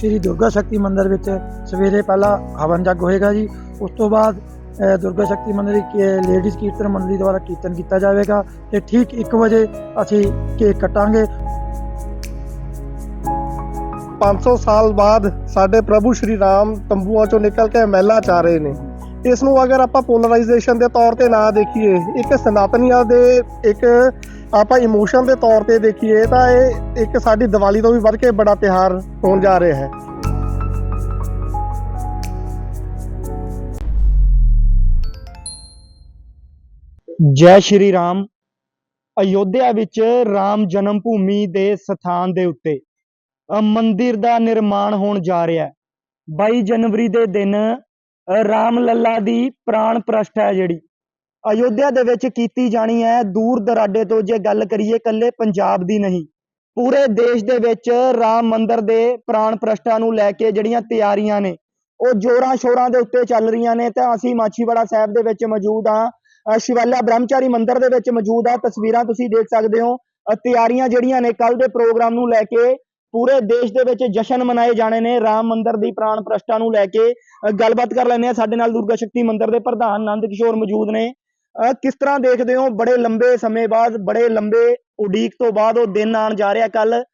ਸ਼੍ਰੀ ਦੁਰਗਾ ਸ਼ਕਤੀ ਮੰਦਿਰ ਵਿੱਚ ਸਵੇਰੇ ਪਹਿਲਾ ਹਵਨ ਜਗ ਹੋਏਗਾ ਜੀ। ਉਸ ਤੋਂ ਬਾਅਦ ਦੁਰਗਾ ਸ਼ਕਤੀ ਮੰਦਿਰ ਦੀ ਲੇਡੀਜ਼ ਕੀਰਤਨ ਮੰਡਲੀ ਦੁਆਰਾ ਕੀਰਤਨ ਕੀਤਾ ਜਾਵੇਗਾ ਤੇ ਠੀਕ 1 ਵਜੇ ਅਸੀਂ ਕੇਕ ਕੱਟਾਂਗੇ। 500 ਸਾਲ ਬਾਅਦ ਸਾਡੇ ਪ੍ਰਭੂ ਸ਼੍ਰੀ ਰਾਮ ਤੰਬੂਆਂ ਚੋਂ ਨਿਕਲ ਕੇ ਮਹਿਲਾ ਚ ਆ ਰਹੇ ਨੇ। ਇਸ ਨੂੰ ਅਗਰ ਆਪਾਂ ਪੋਲਰਾਈਜੇਸ਼ਨ ਦੇ ਤੌਰ ਤੇ ਨਾ ਦੇਖੀਏ, ਇੱਕ ਸਨਾਤਨੀਆਂ ਦੇ ਇੱਕ ਆਪਾਂ ਇਮੋਸ਼ਨ ਦੇ ਤੌਰ ਤੇ ਦੇਖੀਏ ਤਾਂ ਇਹ ਇੱਕ ਸਾਡੀ ਦੀਵਾਲੀ ਤੋਂ ਵੀ ਵੱਧ ਕੇ ਬੜਾ ਤਿਹਾਰ ਹੋਣ ਜਾ ਰਿਹਾ ਹੈ। ਜੈ ਸ਼੍ਰੀ ਰਾਮ। ਅਯੋਧਿਆ ਵਿੱਚ ਰਾਮ ਜਨਮ ਭੂਮੀ ਦੇ ਸਥਾਨ ਦੇ ਉੱਤੇ ਮੰਦਿਰ ਦਾ ਨਿਰਮਾਣ ਹੋਣ ਜਾ ਰਿਹਾ ਹੈ। 22 ਜਨਵਰੀ ਦੇ ਦਿਨ ਰਾਮ ਲੱਲਾ ਦੀ ਪ੍ਰਾਣ ਪ੍ਰਸ਼ਟ ਹੈ ਜਿਹੜੀ। ਅਯੋਧਿਆ ਦੇ ਵਿੱਚ ਕੀਤੀ ਜਾਣੀ ਹੈ ਦੂਰ ਦਰਾਡੇ ਤੋਂ ਜੇ ਗੱਲ ਕਰੀਏ ਕੱਲੇ ਪੰਜਾਬ ਦੀ ਨਹੀਂ, ਪੂਰੇ ਦੇਸ਼ ਦੇ ਵਿੱਚ ਰਾਮ ਮੰਦਰ ਦੇ ਪ੍ਰਾਣ ਪ੍ਰਸ਼ਠਾ ਨੂੰ ਲੈ ਕੇ ਜਿਹੜੀਆਂ ਤਿਆਰੀਆਂ ਨੇ, ਉਹ ਜੋਰਾਂ ਸ਼ੋਰਾਂ ਦੇ ਉੱਤੇ ਚੱਲ ਰਹੀਆਂ ਨੇ, ਤਾਂ ਅਸੀਂ ਮਾਛੀਵਾੜਾ ਸਾਹਿਬ ਦੇ ਵਿੱਚ ਮੌਜੂਦ ਹਾਂ ਸ਼ਿਵਾਲਾ ਬ੍ਰਹਮਚਾਰੀ ਮੰਦਿਰ ਦੇ ਵਿੱਚ ਮੌਜੂਦ ਆ, ਤਸਵੀਰਾਂ ਤੁਸੀਂ ਦੇਖ ਸਕਦੇ ਹੋ ਤਿਆਰੀਆਂ ਜਿਹੜੀਆਂ ਨੇ ਕੱਲ ਦੇ ਪ੍ਰੋਗਰਾਮ ਨੂੰ ਲੈ ਕੇ ਪੂਰੇ ਦੇਸ਼ ਦੇ ਵਿੱਚ ਜਸ਼ਨ ਮਨਾਏ ਜਾਣੇ ਨੇ, ਰਾਮ ਮੰਦਿਰ ਦੀ ਪ੍ਰਾਣ ਪ੍ਰਸ਼ਠਾ ਨੂੰ ਲੈ ਕੇ ਗੱਲਬਾਤ ਕਰ ਲੈਂਦੇ ਆ ਸਾਡੇ ਨਾਲ ਦੁਰਗਾ ਸ਼ਕਤੀ ਮੰਦਿਰ ਦੇ ਪ੍ਰਧਾਨ ਨੰਦ ਕਿਸ਼ੋਰ ਮੌਜੂਦ ਨੇ ਕਿਸ ਤਰ੍ਹਾਂ ਦੇਖਦੇ ਹੋ? ਬੜੇ ਲੰਬੇ ਸਮੇਂ ਬਾਅਦ, ਬੜੇ ਲੰਬੇ ਉਡੀਕ ਤੋਂ ਬਾਅਦ ਉਹ ਦਿਨ ਆਣ ਜਾ ਰਿਹਾ ਕੱਲ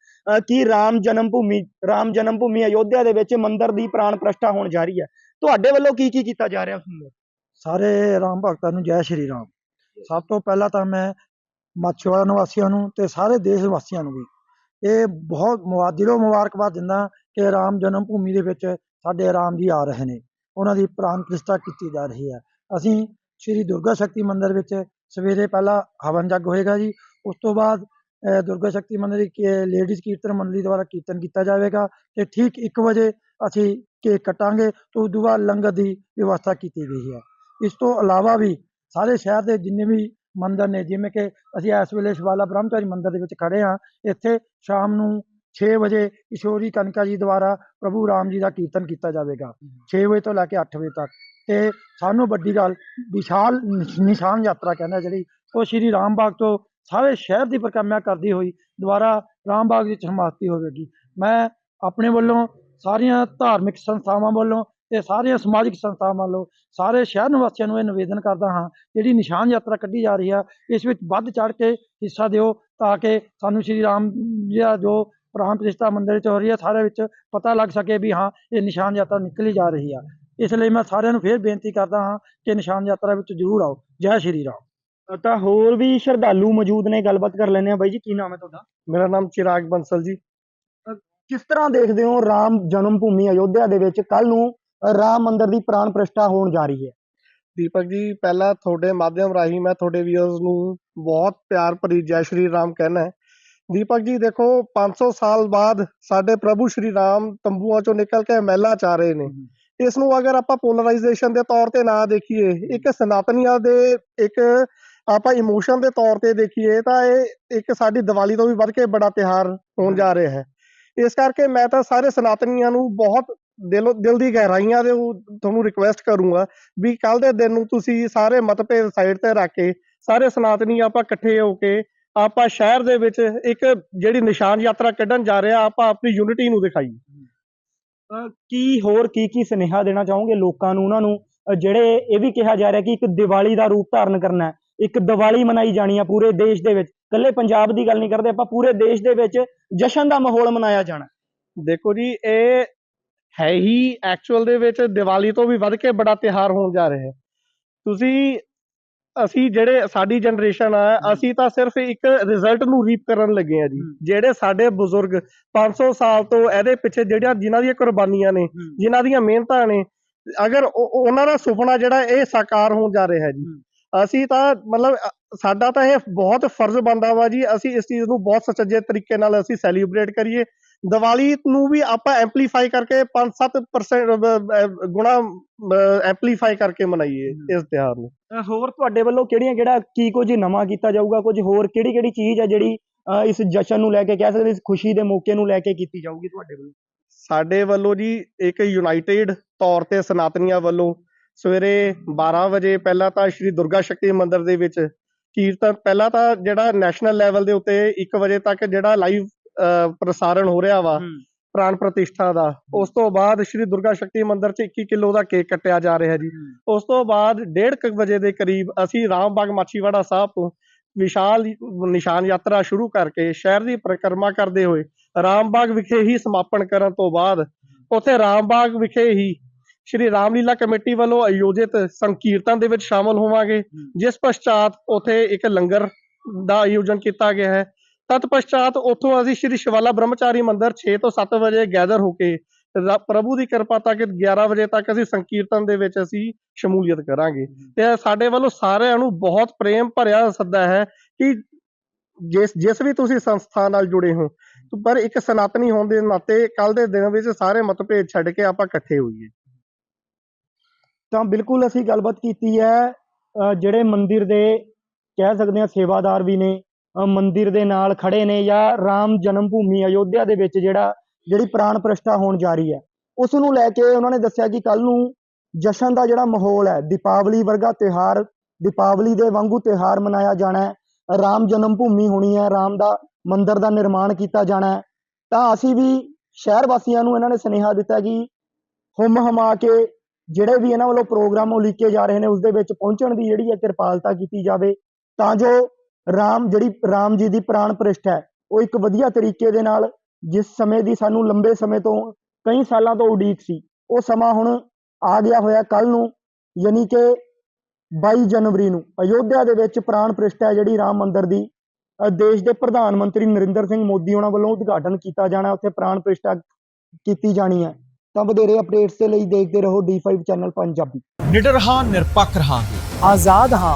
ਕੀ ਰਾਮ ਜਨਮ ਭੂਮੀ ਰਾਮ ਜਨਮ ਭੂਮੀ ਅਯੋਧਿਆ ਦੇ ਵਿੱਚ ਮੰਦਿਰ ਦੀ ਪ੍ਰਾਣ ਪ੍ਰਸ਼ਠਾ ਹੋਣ ਜਾ ਰਹੀ ਹੈ। ਤੁਹਾਡੇ ਵੱਲੋਂ ਕੀ ਕੀ ਕੀਤਾ ਜਾ ਰਿਹਾ ਉਸ ਸਾਰੇ ਰਾਮ ਭਗਤਾਂ ਨੂੰ ਜੈ ਸ਼੍ਰੀ ਰਾਮ। ਸਭ ਤੋਂ ਪਹਿਲਾਂ ਤਾਂ ਮੈਂ ਮਾਛੀਵਾੜਾ ਨਿਵਾਸੀਆਂ ਨੂੰ ਤੇ ਸਾਰੇ ਦੇਸ਼ ਵਾਸੀਆਂ ਨੂੰ ਵੀ ਇਹ ਬਹੁਤ ਮੁਬਾ- ਮੁਬਾਰਕਬਾਦ ਦਿੰਦਾ ਕਿ ਰਾਮ ਜਨਮ ਭੂਮੀ ਦੇ ਵਿੱਚ ਸਾਡੇ ਰਾਮ ਜੀ ਆ ਰਹੇ ਨੇ। ਉਹਨਾਂ ਦੀ ਪ੍ਰਾਣ ਪ੍ਰਤਿਸ਼ਠਾ ਕੀਤੀ ਜਾ ਰਹੀ ਹੈ। ਅਸੀਂ ਸ਼੍ਰੀ ਦੁਰਗਾ ਸ਼ਕਤੀ ਮੰਦਿਰ ਵਿੱਚ ਸਵੇਰੇ ਪਹਿਲਾਂ ਹਵਨ ਜੱਗ ਹੋਏਗਾ ਜੀ। ਉਸ ਤੋਂ ਬਾਅਦ ਦੁਰਗਾ ਸ਼ਕਤੀ ਮੰਦਿਰ ਦੀ ਲੇਡੀਜ਼ ਕੀਰਤਨ ਮੰਡਲੀ ਦੁਆਰਾ ਕੀਰਤਨ ਕੀਤਾ ਜਾਵੇਗਾ ਤੇ ਠੀਕ 1 ਵਜੇ ਅਸੀਂ ਕੇਕ ਕੱਟਾਂਗੇ ਤੇ ਉਸ ਤੋਂ ਬਾਅਦ ਲੰਗਰ ਦੀ ਵਿਵਸਥਾ ਕੀਤੀ ਗਈ ਹੈ। ਇਸ ਤੋਂ ਇਲਾਵਾ ਵੀ ਸਾਰੇ ਸ਼ਹਿਰ ਦੇ ਜਿੰਨੇ ਵੀ ਮੰਦਿਰ ਨੇ, ਜਿਵੇਂ ਕਿ ਅਸੀਂ ਇਸ ਵੇਲੇ ਸ਼ਿਵਾਲਾ ਬ੍ਰਹਮਚਾਰੀ ਮੰਦਿਰ ਦੇ ਵਿੱਚ ਖੜੇ ਹਾਂ, ਇੱਥੇ ਸ਼ਾਮ ਨੂੰ 6 ਵਜੇ ਕਿਸ਼ੋਰੀ ਕਨਕਾ ਜੀ ਦੁਆਰਾ ਪ੍ਰਭੂ ਰਾਮ ਜੀ ਦਾ ਕੀਰਤਨ ਕੀਤਾ ਜਾਵੇਗਾ। 6 ਵਜੇ ਤੋਂ ਲੈ ਕੇ 8 ਵਜੇ ਤੱਕ ਤੇ ਸਾਨੂੰ ਵੱਡੀ ਗੱਲ, ਵਿਸ਼ਾਲ ਨਿਸ਼- ਨਿਸ਼ਾਨ ਯਾਤਰਾ ਕਹਿੰਦਾ ਜਿਹੜੀ, ਉਹ ਸ਼੍ਰੀ ਰਾਮ ਬਾਗ ਤੋਂ ਸਾਰੇ ਸ਼ਹਿਰ ਦੀ ਪਰਿਕਰਮਾ ਕਰਦੀ ਹੋਈ, ਦੁਬਾਰਾ ਰਾਮ ਬਾਗ ਵਿੱਚ ਸਮਾਪਤੀ ਹੋਵੇਗੀ। ਮੈਂ ਆਪਣੇ ਵੱਲੋਂ ਸਾਰੀਆਂ ਧਾਰਮਿਕ ਸੰਸਥਾਵਾਂ ਵੱਲੋਂ ਤੇ ਸਾਰੀਆਂ ਸਮਾਜਿਕ ਸੰਸਥਾਵਾਂ ਵੱਲੋਂ ਸਾਰੇ ਸ਼ਹਿਰ ਨਿਵਾਸੀਆਂ ਨੂੰ ਇਹ ਨਿਵੇਦਨ ਕਰਦਾ ਹਾਂ, ਜਿਹੜੀ ਨਿਸ਼ਾਨ ਯਾਤਰਾ ਕੱਢੀ ਜਾ ਰਹੀ ਆ, ਇਸ ਵਿੱਚ ਵੱਧ ਚੜ ਕੇ ਹਿੱਸਾ ਦਿਓ, ਤਾਂ ਕਿ ਸਾਨੂੰ ਸ਼੍ਰੀ ਰਾਮ ਜੀ ਦਾ ਜੋ ਪ੍ਰਾਣ ਪ੍ਰਤਿਸ਼ਠਾ ਮੰਦਿਰ ਵਿੱਚ ਹੋ ਰਹੀ ਹੈ ਸਾਰੇ ਵਿੱਚ ਪਤਾ ਲੱਗ ਸਕੇ ਵੀ ਹਾਂ, ਇਹ ਨਿਸ਼ਾਨ ਯਾਤਰਾ ਨਿਕਲੀ ਜਾ ਰਹੀ ਆ। ਇਸ ਲਈ ਮੈਂ ਸਾਰਿਆਂ ਨੂੰ ਫੇਰ ਬੇਨਤੀ ਕਰਦਾ ਹਾਂ ਕਿ ਨਿਸ਼ਾਨ ਯਾਤਰਾ ਵਿੱਚ ਜ਼ਰੂਰ ਆਓ। ਜੈ ਸ਼੍ਰੀ ਰਾਮ। ਤਾਂ ਹੋਰ ਵੀ ਸ਼ਰਧਾਲੂ ਮੌਜੂਦ ਨੇ ਗੱਲਬਾਤ ਕਰ ਲੈਂਦੇ ਆ ਬਾਈ ਜੀ ਕੀ ਨਾਮ ਹੈ ਤੁਹਾਡਾ? ਮੇਰਾ ਨਾਮ ਚਿਰਾਗ ਬੰਸਲ ਜੀ। ਕਿਸ ਤਰ੍ਹਾਂ ਦੇਖਦੇ ਹੋ ਰਾਮ ਜਨਮ ਭੂਮੀ ਅਯੋਧਿਆ ਦੇ ਵਿੱਚ? ਕੱਲ ਨੂੰ ਰਾਮ ਮੰਦਿਰ ਦੀ ਪ੍ਰਾਣ ਪ੍ਰਸ਼ਠਾ ਹੋਣ ਜਾ ਰਹੀ ਹੈ। ਦੀਪਕ ਜੀ ਪਹਿਲਾਂ ਤੁਹਾਡੇ ਮਾਧਿਅਮ ਰਾਹੀਂ ਮੈਂ ਤੁਹਾਡੇ ਵੀਅਰਸ ਨੂੰ ਬਹੁਤ ਪਿਆਰ ਭਰੀ ਜੈ ਸ਼੍ਰੀ ਰਾਮ ਕਹਿਣਾ ਹੈ। ਦੀਪਕ ਜੀ ਦੇਖੋ 500 ਸਾਲ ਬਾਅਦ ਸਾਡੇ ਪ੍ਰਭੂ ਸ਼੍ਰੀ ਰਾਮ ਤੰਬੂਆਂ ਚੋਂ ਨਿਕਲ ਕੇ ਮਹਿਲਾਂ ਚ ਆ ਰਹੇ ਨੇ। ਇਸ ਨੂੰ ਅਗਰ ਆਪਾਂ ਪੋਲਰਾਈਜੇਸ਼ਨ ਦੇ ਤੌਰ ਤੇ ਨਾ ਦੇਖੀਏ, ਇੱਕ ਸਨਾਤਨੀਆਂ ਦੇ ਇੱਕ ਆਪਾਂ ਇਮੋਸ਼ਨ ਦੇ ਤੌਰ ਤੇ ਦੇਖੀਏ ਤਾਂ ਇਹ ਇੱਕ ਸਾਡੀ ਦੀਵਾਲੀ ਤੋਂ ਵੀ ਵੱਧ ਕੇ ਬੜਾ ਤਿਹਾਰ ਹੋਣ ਜਾ ਰਿਹਾ ਹੈ। ਇਸ ਕਰਕੇ ਮੈਂ ਤਾਂ ਸਾਰੇ ਸਨਾਤਨੀਆਂ ਨੂੰ ਬਹੁਤ ਦਿਲੋਂ, ਦਿਲ ਦੀ ਗਹਿਰਾਈਆਂ ਦੇ ਤੁਹਾਨੂੰ ਰਿਕੁਐਸਟ ਕਰੂੰਗਾ ਵੀ ਕੱਲ ਦੇ ਦਿਨ ਨੂੰ ਤੁਸੀਂ ਸਾਰੇ ਮਤਭੇਦ ਸਾਈਡ ਤੇ ਰੱਖ ਕੇ, ਸਾਰੇ ਸਨਾਤਨੀ ਆਪਾਂ ਇਕੱਠੇ ਹੋ ਕੇ, ਆਪਾਂ ਸ਼ਹਿਰ ਦੇ ਵਿੱਚ ਇੱਕ ਜਿਹੜੀ ਨਿਸ਼ਾਨ ਯਾਤਰਾ ਕੱਢਣ ਜਾ ਰਹੇ ਆ ਆਪਾਂ ਆਪਣੀ ਯੂਨਿਟੀ ਨੂੰ ਦਿਖਾਈਏ। ਕੀ ਹੋਰ ਕੀ ਕੀ ਸੁਨੇਹਾ ਦੇਣਾ ਚਾਹੋਗੇ ਲੋਕਾਂ ਨੂੰ, ਉਹਨਾਂ ਨੂੰ? ਜਿਹੜੇ ਇਹ ਵੀ ਕਿਹਾ ਜਾ ਰਿਹਾ ਕਿ ਇੱਕ ਦੀਵਾਲੀ ਦਾ ਰੂਪ ਧਾਰਨ ਕਰਨਾ ਇੱਕ ਦੀਵਾਲੀ ਮਨਾਈ ਜਾਣੀ ਆ ਪੂਰੇ ਦੇਸ਼ ਦੇ ਵਿੱਚ। ਇਕੱਲੇ ਪੰਜਾਬ ਦੀ ਗੱਲ ਨਹੀਂ ਕਰਦੇ, ਆਪਾਂ ਪੂਰੇ ਦੇਸ਼ ਦੇ ਵਿੱਚ ਜਸ਼ਨ ਦਾ ਮਾਹੌਲ ਮਨਾਇਆ ਜਾਣਾ ਦੇਖੋ ਜੀ, ਇਹ ਹੈ ਹੀ ਐਕਚੁਅਲ ਦੇ ਵਿੱਚ ਦੀਵਾਲੀ ਤੋਂ ਵੀ ਵੱਧ ਕੇ ਬੜਾ ਤਿਹਾਰ ਹੋਣ ਜਾ ਰਿਹਾ ਹੈ। ਤੁਸੀਂ ਅਸੀਂ ਜਿਹੜੇ ਸਾਡੀ ਜਨਰੇਸ਼ਨ ਆ ਅਸੀਂ ਤਾਂ ਸਿਰਫ ਇੱਕ ਰਿਜ਼ਲਟ ਨੂੰ ਰੀਪ ਕਰਨ ਲੱਗੇ ਆ ਜੀ। ਜਿਹੜੇ ਸਾਡੇ ਬਜ਼ੁਰਗ 500 ਸਾਲ ਤੋਂ ਇਹਦੇ ਪਿੱਛੇ ਜਿਹੜੀਆਂ ਜਿਨ੍ਹਾਂ ਦੀਆਂ ਕੁਰਬਾਨੀਆਂ ਨੇ ਜਿਨ੍ਹਾਂ ਦੀਆਂ ਮਿਹਨਤਾਂ ਨੇ ਅਗਰ ਉਹ- ਉਹ- ਉਹਨਾਂ ਦਾ ਸੁਪਨਾ ਜਿਹੜਾ ਇਹ ਸਾਕਾਰ ਹੋਣ ਜਾ ਰਿਹਾ ਹੈ। ਜੀ ਅਸੀਂ ਤਾਂ ਮਤਲਬ ਸਾਡਾ ਤਾਂ ਇਹ ਬਹੁਤ ਫਰਜ਼ ਬਣਦਾ ਵਾ ਜੀ ਅਸੀਂ ਇਸ ਚੀਜ਼ ਨੂੰ ਬਹੁਤ ਸੁਚੱਜੇ ਤਰੀਕੇ ਨਾਲ ਅਸੀਂ ਸੈਲੀਬ੍ਰੇਟ ਕਰੀਏ। ਦੀਵਾਲੀ ਨੂੰ ਵੀ ਆਪਾਂ ਐਂਪਲੀਫਾਈ ਕਰਕੇ 5-7% ਗੁਣਾ ਐਂਪਲੀਫਾਈ ਕਰਕੇ ਮਨਾਈਏ ਇਸ ਤਿਉਹਾਰ ਨੂੰ। ਹੋਰ ਤੁਹਾਡੇ ਵੱਲੋਂ ਕਿਹੜੀਆਂ ਕਿਹੜਾ ਕੀ ਕੁਝ ਨਵਾਂ ਕੀਤਾ ਜਾਊਗਾ? ਕੁਝ ਹੋਰ ਕਿਹੜੀ ਕਿਹੜੀ ਚੀਜ਼ ਹੈ ਜਿਹੜੀ ਇਸ ਜਸ਼ਨ ਨੂੰ ਲੈ ਕੇ ਕਹਿ ਸਕਦੇ ਇਸ ਖੁਸ਼ੀ ਦੇ ਮੌਕੇ ਨੂੰ ਲੈ ਕੇ ਕੀਤੀ ਜਾਊਗੀ ਤੁਹਾਡੇ ਵੱਲੋਂ? ਸਾਡੇ ਵੱਲੋਂ ਜੀ ਇੱਕ ਯੂਨਾਈਟਿਡ ਤੌਰ ਤੇ ਸਨਾਤਨੀਆਂ ਵੱਲੋਂ ਸਵੇਰੇ 12 ਵਜੇ ਪਹਿਲਾਂ ਤਾਂ ਸ਼੍ਰੀ ਦੁਰਗਾ ਸ਼ਕਤੀ ਮੰਦਿਰ ਦੇ ਵਿੱਚ ਕੀਰਤਨ ਪਹਿਲਾਂ ਤਾਂ ਜਿਹੜਾ ਨੈਸ਼ਨਲ ਲੈਵਲ ਦੇ ਉੱਤੇ 1 ਵਜੇ ਤੱਕ ਜਿਹੜਾ ਲਾਈਵ ਪ੍ਰਸਾਰਣ ਹੋ ਰਿਹਾ ਵਾ ਪ੍ਰਾਣ ਪ੍ਰਤਿਸ਼ਠਾ ਦਾ। ਉਸ ਤੋਂ ਬਾਅਦ ਸ਼੍ਰੀ ਦੁਰਗਾ ਸ਼ਕਤੀ ਮੰਦਿਰ 'ਚ 21 ਕਿਲੋ ਦਾ ਕੇਕ ਕੱਟਿਆ ਜਾ ਰਿਹਾ ਜੀ। ਉਸ ਤੋਂ ਬਾਅਦ 1:30 ਵਜੇ ਦੇ ਕਰੀਬ ਅਸੀਂ ਰਾਮਬਾਗ ਮਾਛੀਵਾੜਾ ਸਾਹਿਬ ਤੋਂ ਵਿਸ਼ਾਲ ਨਿਸ਼ਾਨ ਯਾਤਰਾ ਸ਼ੁਰੂ ਕਰਕੇ ਸ਼ਹਿਰ ਦੀ ਪਰਿਕਰਮਾ ਕਰਦੇ ਹੋਏ ਰਾਮਬਾਗ ਵਿਖੇ ਹੀ ਸਮਾਪਨ ਕਰਨ ਤੋਂ ਬਾਅਦ ਉੱਥੇ ਰਾਮਬਾਗ ਵਿਖੇ ਹੀ ਸ਼੍ਰੀ ਰਾਮਲੀਲਾ ਕਮੇਟੀ ਵੱਲੋਂ ਆਯੋਜਿਤ ਸੰਕੀਰਤਨ ਦੇ ਵਿੱਚ ਸ਼ਾਮਲ ਹੋਵਾਂਗੇ ਜਿਸ ਪਛਾਤ ਉੱਥੇ ਇੱਕ ਲੰਗਰ ਦਾ ਆਯੋਜਨ ਕੀਤਾ ਗਿਆ ਹੈ। ਤਤ ਉੱਥੋਂ ਅਸੀਂ ਸ਼੍ਰੀ ਸ਼ਿਵਾਲਾ ਬ੍ਰਹਮਚਾਰੀ ਮੰਦਿਰ 6 ਤੋਂ 7 ਵਜੇ ਗੈਦਰ ਹੋ ਕੇ ਪ੍ਰਭੂ ਦੀ ਕਿਰਪਾ ਤੱਕ 11 ਵਜੇ ਤੱਕ ਅਸੀਂ ਸੰਕੀਰਤਨ ਦੇ ਵਿੱਚ ਅਸੀਂ ਸ਼ਮੂਲੀਅਤ ਕਰਾਂਗੇ। ਤੇ ਸਾਡੇ ਵੱਲੋਂ ਸਾਰਿਆਂ ਨੂੰ ਬਹੁਤ ਪ੍ਰੇਮ ਭਰਿਆ ਸੱਦਾ ਹੈ ਕਿ ਜਿਸ ਜਿਸ ਵੀ ਤੁਸੀਂ ਸੰਸਥਾ ਨਾਲ ਜੁੜੇ ਹੋ ਪਰ ਇੱਕ ਸਨਾਤਨੀ ਹੋਣ ਦੇ ਨਾਤੇ ਕੱਲ ਦੇ ਦਿਨ ਵਿੱਚ ਸਾਰੇ ਮਤਭੇਦ ਛੱਡ ਕੇ ਆਪਾਂ ਇਕੱਠੇ ਹੋਈਏ। ਤਾਂ ਬਿਲਕੁਲ ਅਸੀਂ ਗੱਲਬਾਤ ਕੀਤੀ ਹੈ ਅ, ਜਿਹੜੇ ਮੰਦਿਰ ਦੇ ਕਹਿ ਸਕਦੇ ਹਾਂ ਸੇਵਾਦਾਰ ਵੀ ਨੇ ਮੰਦਿਰ ਦੇ ਨਾਲ ਖੜੇ ਨੇ ਜਾਂ ਰਾਮ ਜਨਮ ਭੂਮੀ ਅਯੋਧਿਆ ਦੇ ਵਿੱਚ ਜਿਹੜਾ, ਜਿਹੜੀ ਪ੍ਰਾਣ ਪ੍ਰਸ਼ਟਾ ਹੋਣ ਜਾ ਰਹੀ ਹੈ। ਉਸ ਨੂੰ ਲੈ ਕੇ ਉਹਨਾਂ ਨੇ ਦੱਸਿਆ ਕਿ ਕੱਲ ਨੂੰ ਜਸ਼ਨ ਦਾ ਜਿਹੜਾ ਮਾਹੌਲ ਹੈ, ਦੀਪਾਵਲੀ ਵਰਗਾ ਤਿਉਹਾਰ, ਦੀਪਾਵਲੀ ਦੇ ਵਾਂਗੂ ਤਿਉਹਾਰ ਮਨਾਇਆ ਜਾਣਾ ਹੈ। ਰਾਮ ਜਨਮ ਭੂਮੀ ਹੋਣੀ ਹੈ, ਰਾਮ ਦਾ ਮੰਦਿਰ ਦਾ ਨਿਰਮਾਣ ਕੀਤਾ ਜਾਣਾ ਹੈ। ਤਾਂ ਅਸੀਂ ਵੀ ਸ਼ਹਿਰ ਵਾਸੀਆਂ ਨੂੰ ਇਹਨਾਂ ਨੇ ਸੁਨੇਹਾ ਦਿੱਤਾ ਕਿ ਹੁਮ ਹਮਾ ਕੇ ਜਿਹੜੇ ਵੀ ਇਹਨਾਂ ਵੱਲੋਂ ਪ੍ਰੋਗਰਾਮ ਉਲੀਕੇ ਜਾ ਰਹੇ ਨੇ, ਉਸ ਦੇ ਵਿੱਚ ਪਹੁੰਚਣ ਦੀ ਜਿਹੜੀ ਹੈ ਕਿਰਪਾਲਤਾ ਕੀਤੀ ਜਾਵੇ। ਤਾਂ ਜੋ ਰਾਮ ਜਿਹੜੀ ਰਾਮ ਜੀ ਦੀ ਪ੍ਰਾਣ ਪ੍ਰਸ਼ਠ ਹੈ ਉਹ ਇੱਕ ਵਧੀਆ ਤਰੀਕੇ ਦੇ ਨਾਲ ਜਿਸ ਸਮੇਂ ਦੀ ਸਾਨੂੰ ਲੰਬੇ ਸਮੇਂ ਤੋਂ ਕਈ ਸਾਲਾਂ ਤੋਂ ਉਡੀਕ ਸੀ ਉਹ ਸਮਾਂ ਹੁਣ ਆ ਗਿਆ ਹੋਇਆ ਕੱਲ ਨੂੰ ਯਾਨੀ ਕਿ 22 ਜਨਵਰੀ ਨੂੰ ਅਯੋਧਿਆ ਦੇ ਵਿੱਚ ਪ੍ਰਾਣ ਪ੍ਰਸ਼ਠ ਹੈ ਜਿਹੜੀ ਰਾਮ ਮੰਦਿਰ ਦੀ ਦੇਸ਼ ਦੇ ਪ੍ਰਧਾਨ ਮੰਤਰੀ ਨਰਿੰਦਰ ਸਿੰਘ ਮੋਦੀ ਉਹਨਾਂ ਵੱਲੋਂ ਉਦਘਾਟਨ ਕੀਤਾ ਜਾਣਾ ਉੱਥੇ ਪ੍ਰਾਣ ਪ੍ਰਸ਼ਠਾ ਕੀਤੀ ਜਾਣੀ ਹੈ ਤਾਂ ਵਧੇਰੇ ਅਪਡੇਟਸ ਦੇ ਲਈ ਦੇਖਦੇ ਰਹੋ D5 ਚੈਨਲ ਪੰਜਾਬੀ। ਨਿਡਰ ਹਾਂ ਨਿਰਪੱਖ ਰਹਾਂਗੇ। ਆਜ਼ਾਦ ਹਾਂ।